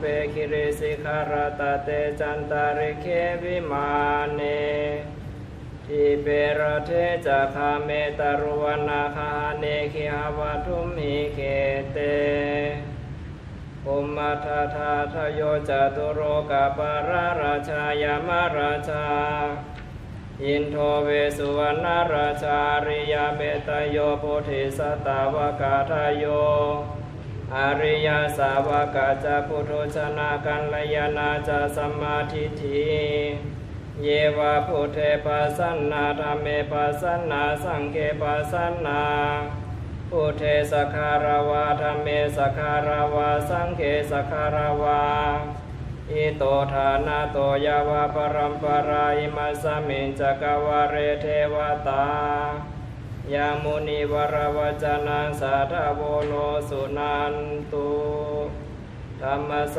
เปคิริสิขารตเตจันตาริเควิมาเนทิเปรเทจะคาเมตารุวนาคาเนคิหาวทุมิเคเตอุมาทาทาทโยจตุโรกาปาราราชายามาราชาอินโทเวสุวรรณราชาริยเมตโยโพธิสัตาวกาทโย อริยสาวกาจะพุทโชนะกันลยานาจะสัมมาทิฏฐิเยวะพุทเทปัสสนาธรรมเมปัสสนาสังเกปัสสนาพุทเทสคารวาธรรมเมสคารวาสังเกสคารวาอิโตทานาโตยาวะปรัมปราอิมัสสมิงจักวาเรเทวตา ยามุนีวรวจนังสาธโวโนสุนันตุธรรมส